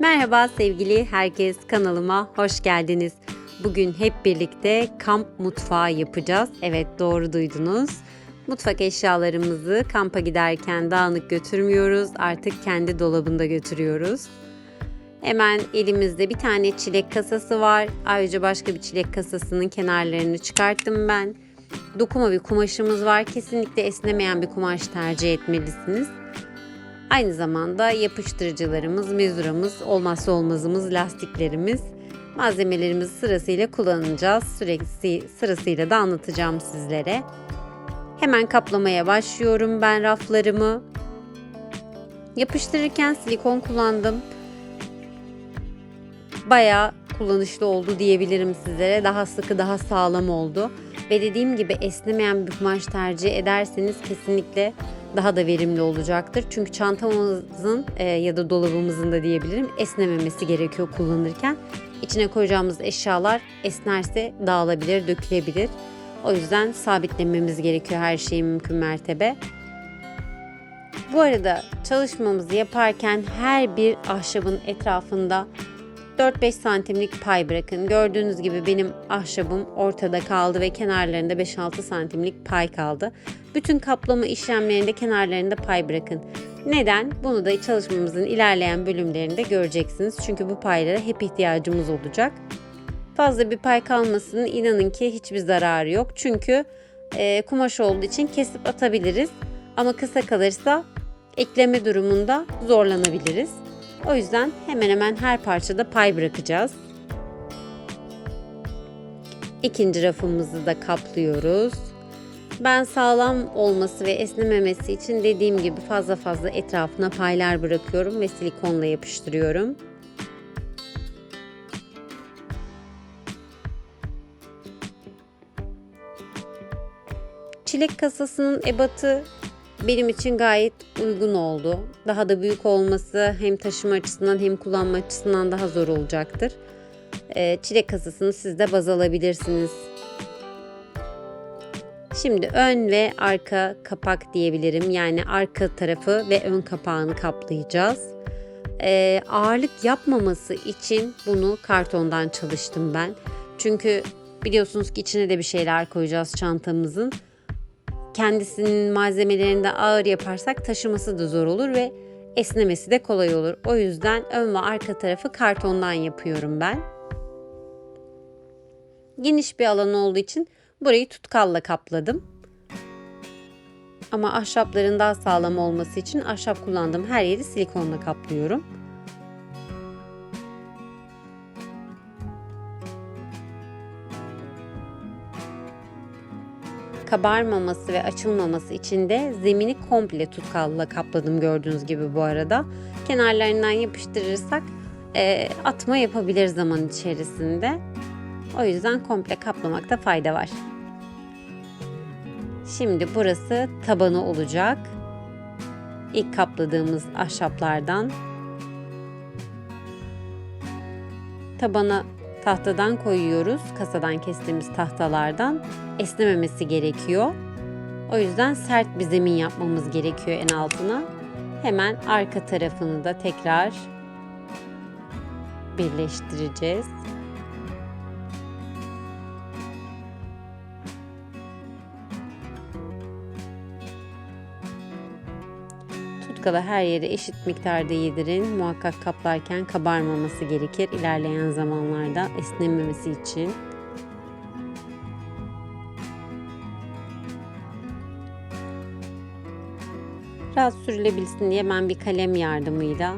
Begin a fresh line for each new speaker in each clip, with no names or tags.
Merhaba sevgili herkes kanalıma hoş geldiniz. Bugün hep birlikte kamp mutfağı yapacağız. Evet doğru duydunuz. Mutfak eşyalarımızı kampa giderken dağınık götürmüyoruz. Artık kendi dolabında götürüyoruz. Hemen elimizde bir tane çilek kasası var. Ayrıca başka bir çilek kasasının kenarlarını çıkarttım ben. Dokuma bir kumaşımız var. Kesinlikle esnemeyen bir kumaş tercih etmelisiniz. Aynı zamanda yapıştırıcılarımız, mezuramız, olmazsa olmazımız lastiklerimiz. Malzemelerimizi sırasıyla kullanacağız. Sürekli sırasıyla da anlatacağım sizlere. Hemen kaplamaya başlıyorum ben raflarımı. Yapıştırırken silikon kullandım. Bayağı kullanışlı oldu diyebilirim sizlere. Daha sıkı, daha sağlam oldu. Ve dediğim gibi esnemeyen bir kumaş tercih ederseniz kesinlikle daha da verimli olacaktır. Çünkü çantamızın e, ya da dolabımızın da diyebilirim esnememesi gerekiyor kullanırken. İçine koyacağımız eşyalar esnerse dağılabilir, dökülebilir. O yüzden sabitlememiz gerekiyor her şeyi mümkün mertebe. Bu arada çalışmamızı yaparken her bir ahşabın etrafında 4-5 santimlik pay bırakın. Gördüğünüz gibi benim ahşabım ortada kaldı ve kenarlarında 5-6 santimlik pay kaldı. Bütün kaplama işlemlerinde kenarlarında pay bırakın. Neden? Bunu da çalışmamızın ilerleyen bölümlerinde göreceksiniz. Çünkü bu paylara hep ihtiyacımız olacak. Fazla bir pay kalmasının inanın ki hiçbir zararı yok. Çünkü e, kumaş olduğu için kesip atabiliriz. Ama kısa kalırsa ekleme durumunda zorlanabiliriz. O yüzden hemen hemen her parçada pay bırakacağız. İkinci rafımızı da kaplıyoruz. Ben sağlam olması ve esnememesi için dediğim gibi fazla fazla etrafına paylar bırakıyorum ve silikonla yapıştırıyorum. Çilek kasasının ebatı benim için gayet uygun oldu. Daha da büyük olması hem taşıma açısından hem kullanma açısından daha zor olacaktır. Ee, çilek kasasını siz de baz alabilirsiniz. Şimdi ön ve arka kapak diyebilirim. Yani arka tarafı ve ön kapağını kaplayacağız. Ee, ağırlık yapmaması için bunu kartondan çalıştım ben. Çünkü biliyorsunuz ki içine de bir şeyler koyacağız çantamızın kendisinin malzemelerini de ağır yaparsak taşıması da zor olur ve esnemesi de kolay olur. O yüzden ön ve arka tarafı kartondan yapıyorum ben. Geniş bir alan olduğu için burayı tutkalla kapladım. Ama ahşapların daha sağlam olması için ahşap kullandığım her yeri silikonla kaplıyorum. Kabarmaması ve açılmaması için de zemini komple tutkalla kapladım gördüğünüz gibi bu arada. Kenarlarından yapıştırırsak e, atma yapabilir zaman içerisinde. O yüzden komple kaplamakta fayda var. Şimdi burası tabanı olacak. İlk kapladığımız ahşaplardan tabana tahtadan koyuyoruz. Kasadan kestiğimiz tahtalardan esnememesi gerekiyor. O yüzden sert bir zemin yapmamız gerekiyor en altına. Hemen arka tarafını da tekrar birleştireceğiz. Tutkala her yere eşit miktarda yedirin. Muhakkak kaplarken kabarmaması gerekir ilerleyen zamanlarda esnememesi için. Rahat sürülebilsin diye ben bir kalem yardımıyla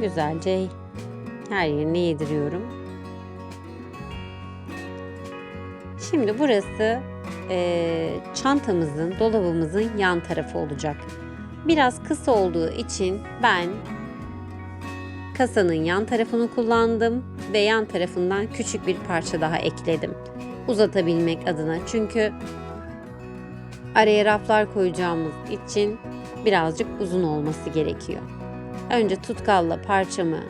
güzelce her yerine yediriyorum. Şimdi burası e, çantamızın, dolabımızın yan tarafı olacak. Biraz kısa olduğu için ben kasanın yan tarafını kullandım ve yan tarafından küçük bir parça daha ekledim. Uzatabilmek adına. Çünkü araya raflar koyacağımız için birazcık uzun olması gerekiyor. Önce tutkalla parçamı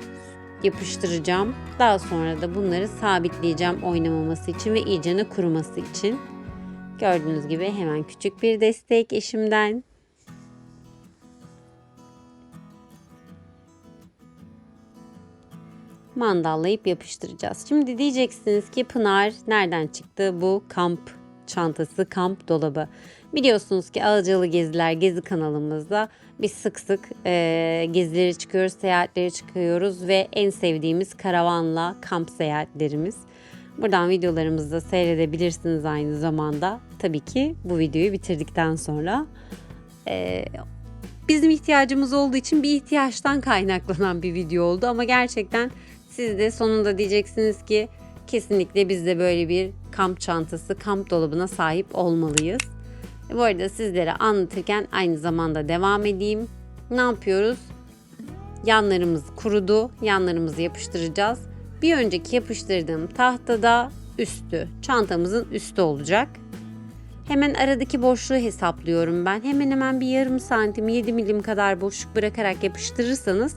yapıştıracağım. Daha sonra da bunları sabitleyeceğim oynamaması için ve iyicene kuruması için. Gördüğünüz gibi hemen küçük bir destek eşimden. Mandallayıp yapıştıracağız. Şimdi diyeceksiniz ki Pınar nereden çıktı bu kamp çantası, kamp dolabı? Biliyorsunuz ki Ağacalı Geziler Gezi kanalımızda biz sık sık e, gezilere çıkıyoruz, seyahatlere çıkıyoruz ve en sevdiğimiz karavanla kamp seyahatlerimiz. Buradan videolarımızı da seyredebilirsiniz aynı zamanda. Tabii ki bu videoyu bitirdikten sonra. E, bizim ihtiyacımız olduğu için bir ihtiyaçtan kaynaklanan bir video oldu ama gerçekten siz de sonunda diyeceksiniz ki kesinlikle biz de böyle bir kamp çantası, kamp dolabına sahip olmalıyız. Bu arada sizlere anlatırken aynı zamanda devam edeyim. Ne yapıyoruz? Yanlarımız kurudu. Yanlarımızı yapıştıracağız. Bir önceki yapıştırdığım tahtada üstü, çantamızın üstü olacak. Hemen aradaki boşluğu hesaplıyorum ben. Hemen hemen bir yarım santim 7 milim kadar boşluk bırakarak yapıştırırsanız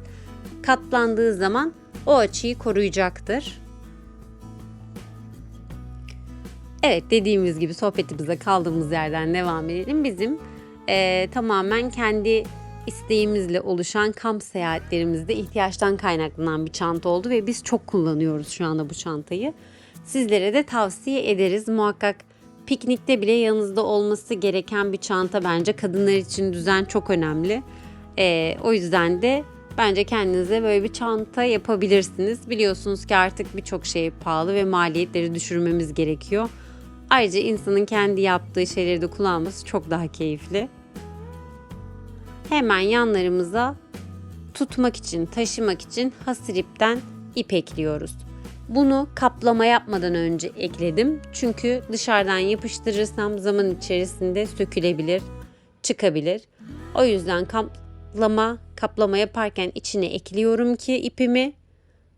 katlandığı zaman o açıyı koruyacaktır. Evet dediğimiz gibi sohbetimize kaldığımız yerden devam edelim. Bizim e, tamamen kendi isteğimizle oluşan kamp seyahatlerimizde ihtiyaçtan kaynaklanan bir çanta oldu ve biz çok kullanıyoruz şu anda bu çantayı. Sizlere de tavsiye ederiz. Muhakkak piknikte bile yanınızda olması gereken bir çanta bence kadınlar için düzen çok önemli. E, o yüzden de bence kendinize böyle bir çanta yapabilirsiniz. Biliyorsunuz ki artık birçok şey pahalı ve maliyetleri düşürmemiz gerekiyor. Ayrıca insanın kendi yaptığı şeyleri de kullanması çok daha keyifli. Hemen yanlarımıza tutmak için, taşımak için hasiripten ip ekliyoruz. Bunu kaplama yapmadan önce ekledim. Çünkü dışarıdan yapıştırırsam zaman içerisinde sökülebilir, çıkabilir. O yüzden kaplama, kaplama yaparken içine ekliyorum ki ipimi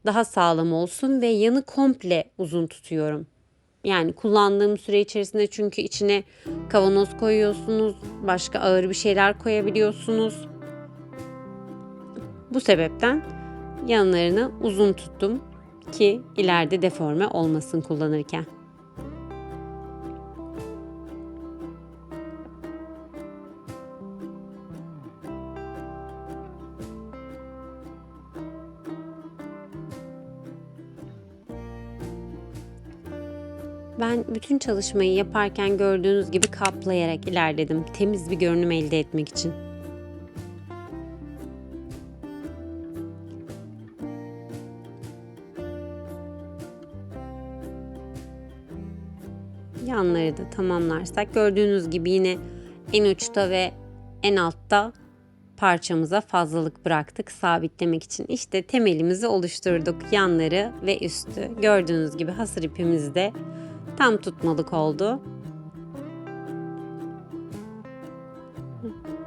daha sağlam olsun ve yanı komple uzun tutuyorum. Yani kullandığım süre içerisinde çünkü içine kavanoz koyuyorsunuz, başka ağır bir şeyler koyabiliyorsunuz. Bu sebepten yanlarını uzun tuttum ki ileride deforme olmasın kullanırken. Ben bütün çalışmayı yaparken gördüğünüz gibi kaplayarak ilerledim. Temiz bir görünüm elde etmek için. Yanları da tamamlarsak gördüğünüz gibi yine en uçta ve en altta parçamıza fazlalık bıraktık sabitlemek için. İşte temelimizi oluşturduk. Yanları ve üstü. Gördüğünüz gibi hasır ipimiz de tam tutmalık oldu.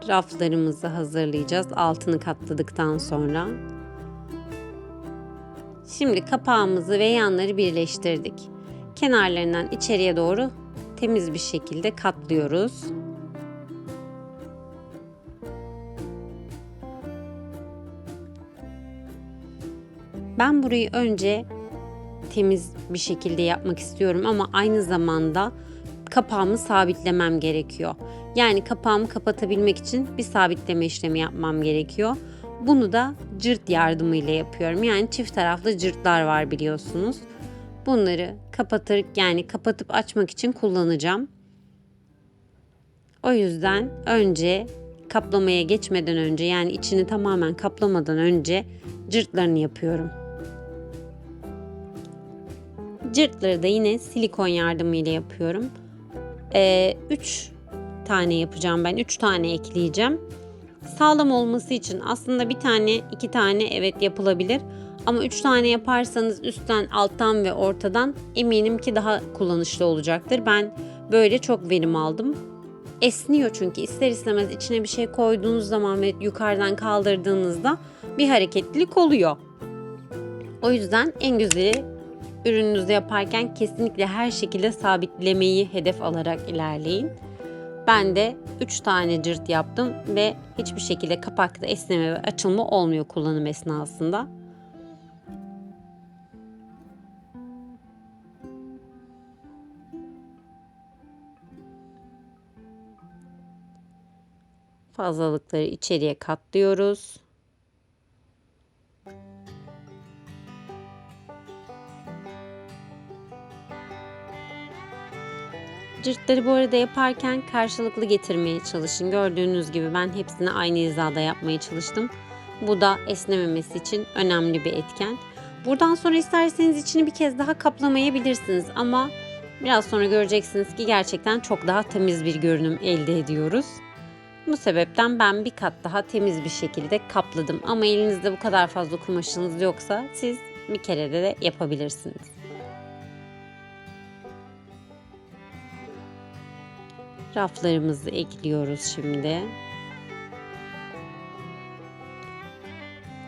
Raflarımızı hazırlayacağız altını katladıktan sonra. Şimdi kapağımızı ve yanları birleştirdik. Kenarlarından içeriye doğru temiz bir şekilde katlıyoruz. Ben burayı önce temiz bir şekilde yapmak istiyorum ama aynı zamanda kapağımı sabitlemem gerekiyor. Yani kapağımı kapatabilmek için bir sabitleme işlemi yapmam gerekiyor. Bunu da cırt yardımıyla yapıyorum. Yani çift taraflı cırtlar var biliyorsunuz. Bunları kapatır yani kapatıp açmak için kullanacağım. O yüzden önce kaplamaya geçmeden önce yani içini tamamen kaplamadan önce cırtlarını yapıyorum. Cırtları da yine silikon yardımıyla yapıyorum. 3 ee, tane yapacağım ben. 3 tane ekleyeceğim. Sağlam olması için aslında bir tane, iki tane evet yapılabilir. Ama 3 tane yaparsanız üstten, alttan ve ortadan eminim ki daha kullanışlı olacaktır. Ben böyle çok verim aldım. Esniyor çünkü ister istemez içine bir şey koyduğunuz zaman ve yukarıdan kaldırdığınızda bir hareketlilik oluyor. O yüzden en güzeli ürününüzü yaparken kesinlikle her şekilde sabitlemeyi hedef alarak ilerleyin. Ben de 3 tane cırt yaptım ve hiçbir şekilde kapakta esneme ve açılma olmuyor kullanım esnasında. Fazlalıkları içeriye katlıyoruz. Cırtları bu arada yaparken karşılıklı getirmeye çalışın. Gördüğünüz gibi ben hepsini aynı hizada yapmaya çalıştım. Bu da esnememesi için önemli bir etken. Buradan sonra isterseniz içini bir kez daha kaplamayabilirsiniz ama biraz sonra göreceksiniz ki gerçekten çok daha temiz bir görünüm elde ediyoruz. Bu sebepten ben bir kat daha temiz bir şekilde kapladım. Ama elinizde bu kadar fazla kumaşınız yoksa siz bir kerede de yapabilirsiniz. Raflarımızı ekliyoruz şimdi.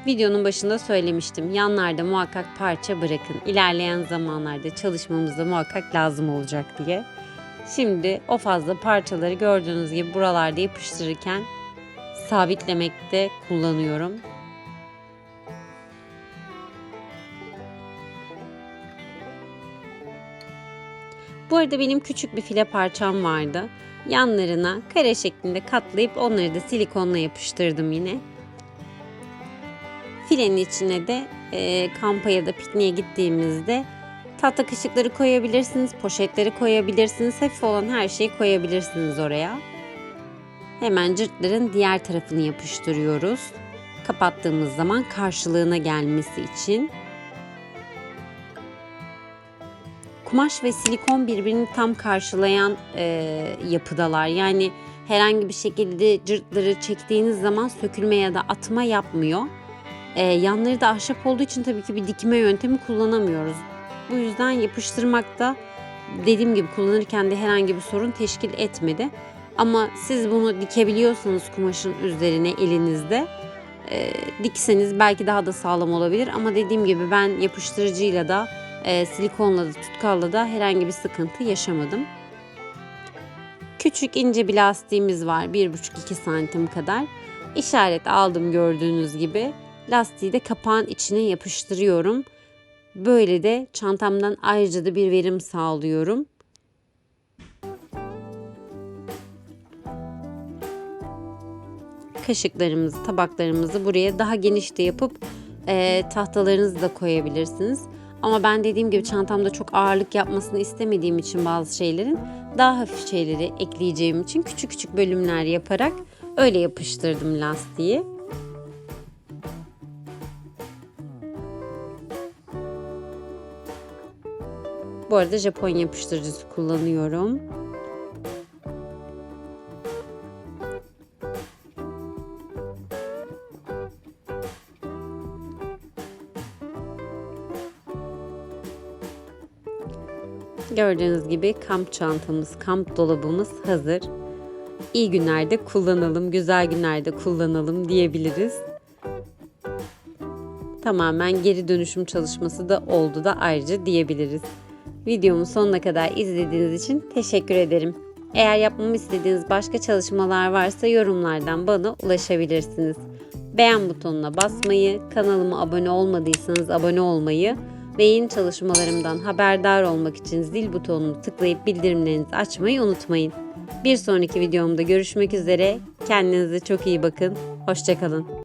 Videonun başında söylemiştim. Yanlarda muhakkak parça bırakın. İlerleyen zamanlarda çalışmamızda muhakkak lazım olacak diye. Şimdi o fazla parçaları gördüğünüz gibi buralarda yapıştırırken sabitlemekte kullanıyorum. Bu arada benim küçük bir file parçam vardı. Yanlarına kare şeklinde katlayıp onları da silikonla yapıştırdım yine. Filenin içine de e, kampa ya da pikniğe gittiğimizde tahta kaşıkları koyabilirsiniz, poşetleri koyabilirsiniz. Hafif olan her şeyi koyabilirsiniz oraya. Hemen cırtların diğer tarafını yapıştırıyoruz. Kapattığımız zaman karşılığına gelmesi için. Kumaş ve silikon birbirini tam karşılayan e, yapıdalar. Yani herhangi bir şekilde cırtları çektiğiniz zaman sökülme ya da atma yapmıyor. E, yanları da ahşap olduğu için tabii ki bir dikme yöntemi kullanamıyoruz. Bu yüzden yapıştırmakta dediğim gibi kullanırken de herhangi bir sorun teşkil etmedi. Ama siz bunu dikebiliyorsanız kumaşın üzerine elinizde e, dikseniz belki daha da sağlam olabilir. Ama dediğim gibi ben yapıştırıcıyla da e, silikonla da tutkalla da herhangi bir sıkıntı yaşamadım. Küçük ince bir lastiğimiz var 1,5-2 santim kadar. İşaret aldım gördüğünüz gibi. Lastiği de kapağın içine yapıştırıyorum. Böyle de çantamdan ayrıca da bir verim sağlıyorum. Kaşıklarımızı, tabaklarımızı buraya daha geniş de yapıp e, tahtalarınızı da koyabilirsiniz. Ama ben dediğim gibi çantamda çok ağırlık yapmasını istemediğim için bazı şeylerin daha hafif şeyleri ekleyeceğim için küçük küçük bölümler yaparak öyle yapıştırdım lastiği. Bu arada Japon yapıştırıcısı kullanıyorum. Gördüğünüz gibi kamp çantamız, kamp dolabımız hazır. İyi günlerde kullanalım, güzel günlerde kullanalım diyebiliriz. Tamamen geri dönüşüm çalışması da oldu da ayrıca diyebiliriz. Videomu sonuna kadar izlediğiniz için teşekkür ederim. Eğer yapmamı istediğiniz başka çalışmalar varsa yorumlardan bana ulaşabilirsiniz. Beğen butonuna basmayı, kanalıma abone olmadıysanız abone olmayı ve yeni çalışmalarımdan haberdar olmak için zil butonunu tıklayıp bildirimlerinizi açmayı unutmayın. Bir sonraki videomda görüşmek üzere. Kendinize çok iyi bakın. Hoşçakalın.